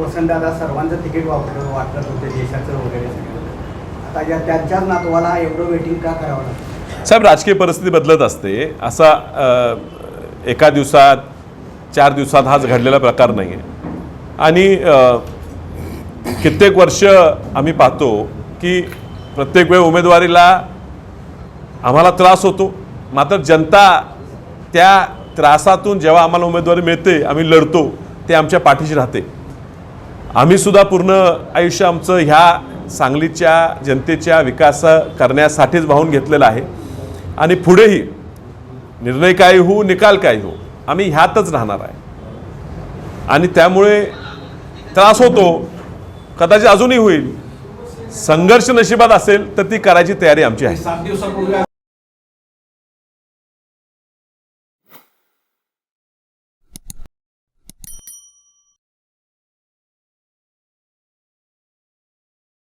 वसंतदादा सर्वांचं तिकीट वापरलं वाटत होते देशाचं वगैरे सगळं. आता या त्यांच्याच नातवाला एवढं वेटिंग का करावं लागतं? साहेब राजकीय परिस्थिती बदलत असते. असा अ, एका दिवसात चार दिवसात हाच घडलेला प्रकार नाही आहे आणि अ, कित्येक वर्ष आम्ही पाहतो की प्रत्येक वेळ उमेदवारीला आम्हाला त्रास होतो. मात्र जनता त्या त्रासातून जेव्हा आम्हाला उमेदवारी मिळते आम्ही लढतो ते आमच्या पाठीशी राहते. आम्ही सुद्धा पूर्ण आयुष्य आमचं ह्या सांगलीच्या जनतेच्या विकास करण्यासाठीच वाहून घेतलेलं आहे. आणि पुढेही निर्णय काय हो निकाल काय हो आम्ही ह्यातच राहणार आहे. आणि त्यामुळे त्रास होतो कदाचित अजूनही होईल. संघर्ष नशिबात असेल तर ती करायची तयारी आमची आहे.